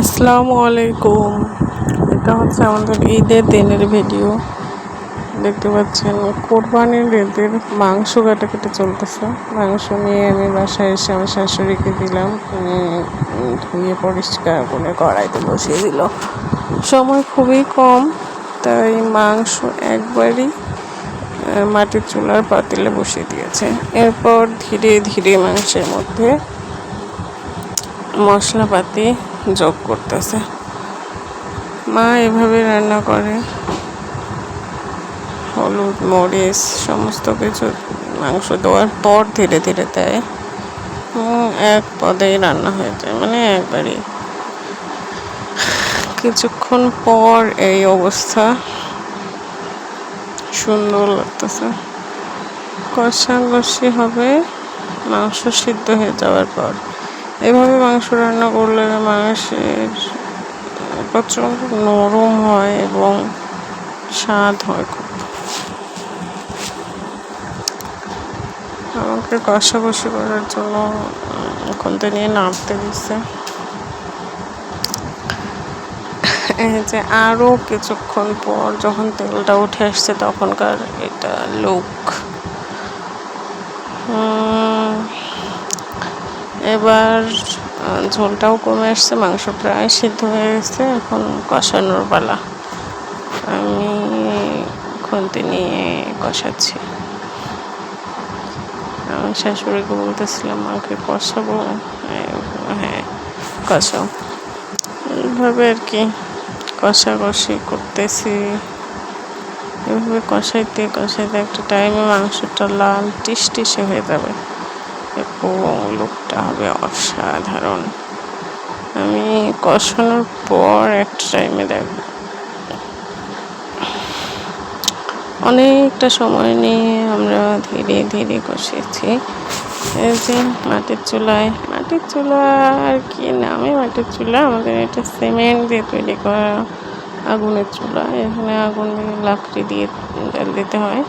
আসসালামু আলাইকুম। এটা হচ্ছে আমাদের ঈদের দিনের ভিডিও। দেখতে পাচ্ছেন, কোরবানির ঈদের মাংস কাটা কেটে চলতেছে। মাংস নিয়ে আমি বাসায় এসে আমার শাশুড়িকে দিলাম। ধুয়ে পরিষ্কার করে কড়াইতে বসিয়ে দিল। সময় খুবই কম, তাই মাংস একবারই মাটির চুলার পাতিলে বসিয়ে দিয়েছে। এরপর ধীরে ধীরে মাংসের মধ্যে মশলাপাতি যোগ করতেছে। মা এভাবে রান্না করে। হলুদ, মরিচ, সমস্ত কিছু মাংস দেওয়ার পর ধীরে ধীরে দেয়। এক পদেই রান্না হয়ে যায় মানে একবারই। কিছুক্ষণ পর এই অবস্থা। সুন্দর লাগতেছে। কষাকষি হবে, মাংস সিদ্ধ হয়ে যাওয়ার পর। এভাবে মাংস রান্না করলে মাংসের প্রচণ্ড নরম হয় এবং স্বাদ হয় খুব। আমাকে কষাকষি করার জন্য এখন তো নিয়ে নামতে দিচ্ছে যে আরও কিছুক্ষণ পর যখন তেলটা উঠে আসছে, তখনকার এটা লুক এবার ঝোলটাও কমে আসছে মাংস প্রায় সিদ্ধ হয়ে গেছে এখন কষানোর পালা। আমি খুন্তি নিয়ে কষাচ্ছি। আমি শাশুড়িকে বলতেছিলাম মাকে কষাবো? হ্যাঁ, কষাও। এইভাবে আর কি কষাকষি করতেছি। এভাবে কষাইতে কষাইতে একটা টাইমে মাংসটা লাল টিস টিসে হয়ে যাবে। লুকটা হবে অসাধারণ। আমি কষানোর পর একটা টাইমে দেখব অনেকটা সময় নিয়ে আমরা ধীরে ধীরে কষেছি। এই যে মাটির চুলায়, মাটির চুলা আর কি নামে মাটির চুলা? আমাদের এটা সিমেন্ট দিয়ে তৈরি করা আগুনের চুলা। এখানে আগুন দিয়ে লাকড়ি দিয়ে দিতে হয়।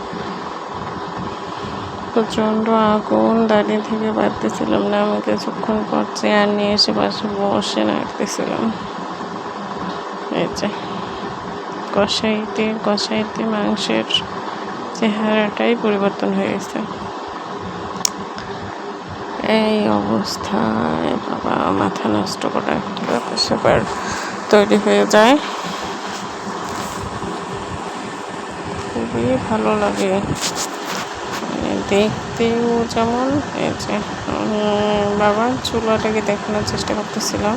প্রচণ্ড আগুন দাঁড়িয়ে থেকে বাড়তেছিলাম না, আমি কিছুক্ষণ পর চেয়ার নিয়ে এসে পাশে বসে নাড়তেছিলাম। এই যে কষাইতে কষাইতে মাংসের চেহারাটাই পরিবর্তন হয়ে গেছে। এই অবস্থায় বাবা মাথা নষ্ট করা ব্যাপার তৈরি হয়ে যায়। খুবই ভালো লাগে। দেখতেও যেমন এই যে উম, বাবা চুলাটাকে দেখানোর চেষ্টা করতেছিলাম।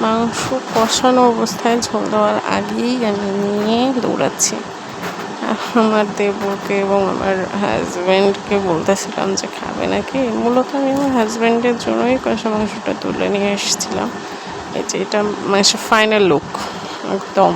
মাংস কষানো অবস্থায় ঝোল দেওয়ার আগেই আমি নিয়ে দৌড়াচ্ছি। আমার দেবরকে এবং আমার হাজব্যান্ডকে বলতেছিলাম যে খাবে নাকি? মূলত আমি আমার হাজব্যান্ডের জন্যই কষা মাংসটা তুলে নিয়ে এসেছিলাম। এই যে এটা মাংসের ফাইনাল লুক একদম।